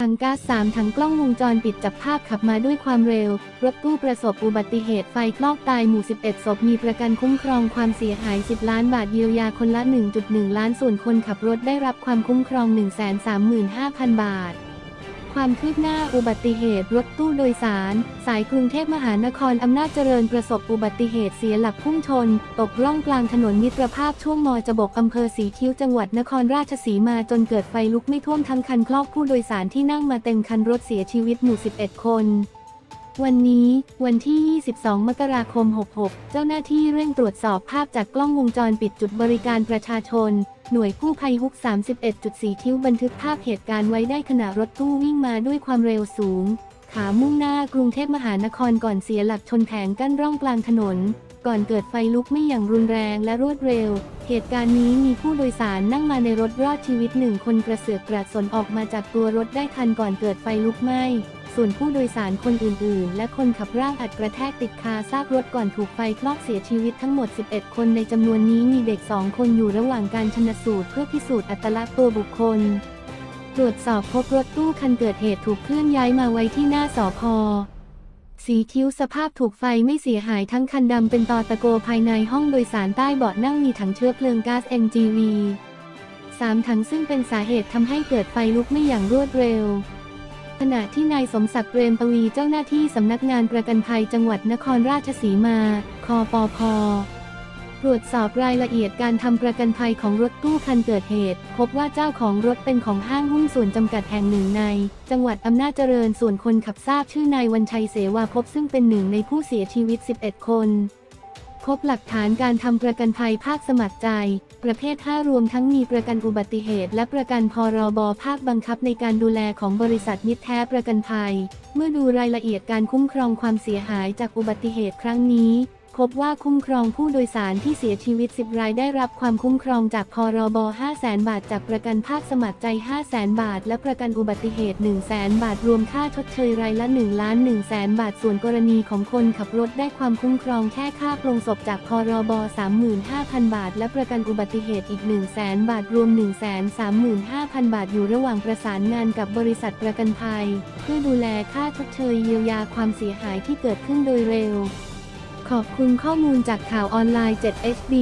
ถังก๊าซ3ถังกล้องวงจรปิดจับภาพขับมาด้วยความเร็ว รถตู้ประสบอุบัติเหตุไฟคลอกตายหมู่ 11 ศพมีประกันคุ้มครองความเสียหาย 10 ล้านบาทเยียวยาคนละ 1.1 ล้านส่วนคนขับรถได้รับความคุ้มครอง 135,000 บาท ความคืบหน้าอุบัติเหตุรถตู้โดยสาร สายกรุงเทพมหานครอำนาจเจริญประสบอุบัติเหตุเสียหลักพุ่งชน ตกร่องกลางถนนมิตรภาพช่วงมอจบกอำเภอสีคิ้วจังหวัดนครราชสีมาจนเกิดไฟลุกไม่ท่วมทั้งคันคลอกผู้โดยสารที่นั่งมาเต็มคันรถเสียชีวิตหมู่ 11 คน วันนี้ วันที่ 22 มกราคม 66 เจ้าหน้าที่เร่งตรวจสอบภาพจากกล้องวงจรปิดจุดบริการประชาชน หน่วยกู้ภัยฮุก 31.4ทิ้วบันทึกภาพเหตุการณ์ไว้ได้ขณะรถตู้วิ่งมาด้วยความเร็วสูง ขามุ่งหน้ากรุงเทพมหานครก่อนเสียหลักชนแผงกั้นร่องกลางถนน ก่อนเกิดไฟลุกไม่อย่างรุนแรงและรวดเร็ว เหตุการณ์นี้มีผู้โดยสารนั่งมาในรถรอดชีวิตหนึ่งคนกระเสือกกระสนออกมาจากตัวรถได้ทันก่อนเกิดไฟลุกไหม้ ส่วนผู้โดยสารคนอื่น ๆ และคนขับร่างอัดกระแทกติดคาซากรถก่อนถูกไฟคลอกเสียชีวิตทั้งหมด 11 คนในจำนวนนี้มีเด็ก 2 คนอยู่ระหว่างการชนสูตรเพื่อพิสูจน์อัตลักษณ์ตัวบุคคล ตรวจสอบพบรถตู้คันเกิดเหตุถูกเคลื่อนย้ายมาไว้ที่หน้าสอพอสีคิ้วสภาพถูกไฟไม่เสียหายทั้งคันดำเป็นตอตะโกภายในห้องโดยสารใต้เบาะนั่งมีถังเชื้อเพลิงก๊าซ NGV สามถังซึ่งเป็นสาเหตุทำให้เกิดไฟลุกไม่อย่างรวดเร็ว ณะที่นายสมศักดิ์เปรมปวีเจ้าหน้าที่สำนักงานประกันภัยจังหวัดนครราชสีมา คอปพตรวจสอบรายละเอียดการทำประกันภัยของรถตู้คันเกิดเหตุ พบว่าเจ้าของรถเป็นของห้างหุ้นส่วนจำกัดแห่งหนึ่งใน จังหวัดอำนาจเจริญส่วนคนขับทราบชื่อนายวันชัยเสวาพบซึ่งเป็นหนึ่งในผู้เสียชีวิต 11 คน พบหลักฐานการทำประกันภัยภาคสมัครใจ ประเภท 5 รวมทั้งมีประกันอุบัติเหตุ และประกันพรบภาคบังคับในการดูแลของบริษัทมิตรแท้ประกันภัย เมื่อดูรายละเอียดการคุ้มครองความเสียหายจากอุบัติเหตุครั้งนี้ พบว่าคุ้มครองผู้โดยสารที่เสียชีวิต 10 รายได้รับความคุ้มครองจากพรบ 500,000 บาท จากประกันภาคสมัครใจ 500,000 บาท และประกันอุบัติเหตุ 100,000 บาท รวมค่าชดเชยรายละ1ล้าน1แสนบาท ส่วนกรณีของคนขับรถได้ความคุ้มครองแค่ค่าโปลงศพจากพรบ 35,000 บาท และประกันอุบัติเหตุอีก 100,000 บาท รวม 135,000 บาท อยู่ระหว่างประสานงานกับบริษัทประกันภัย เพื่อดูแลค่าชดเชยเยียวยาความเสียหายที่เกิดขึ้นโดยเร็ว ขอบคุณข้อมูลจากข่าวออนไลน์ 7 HD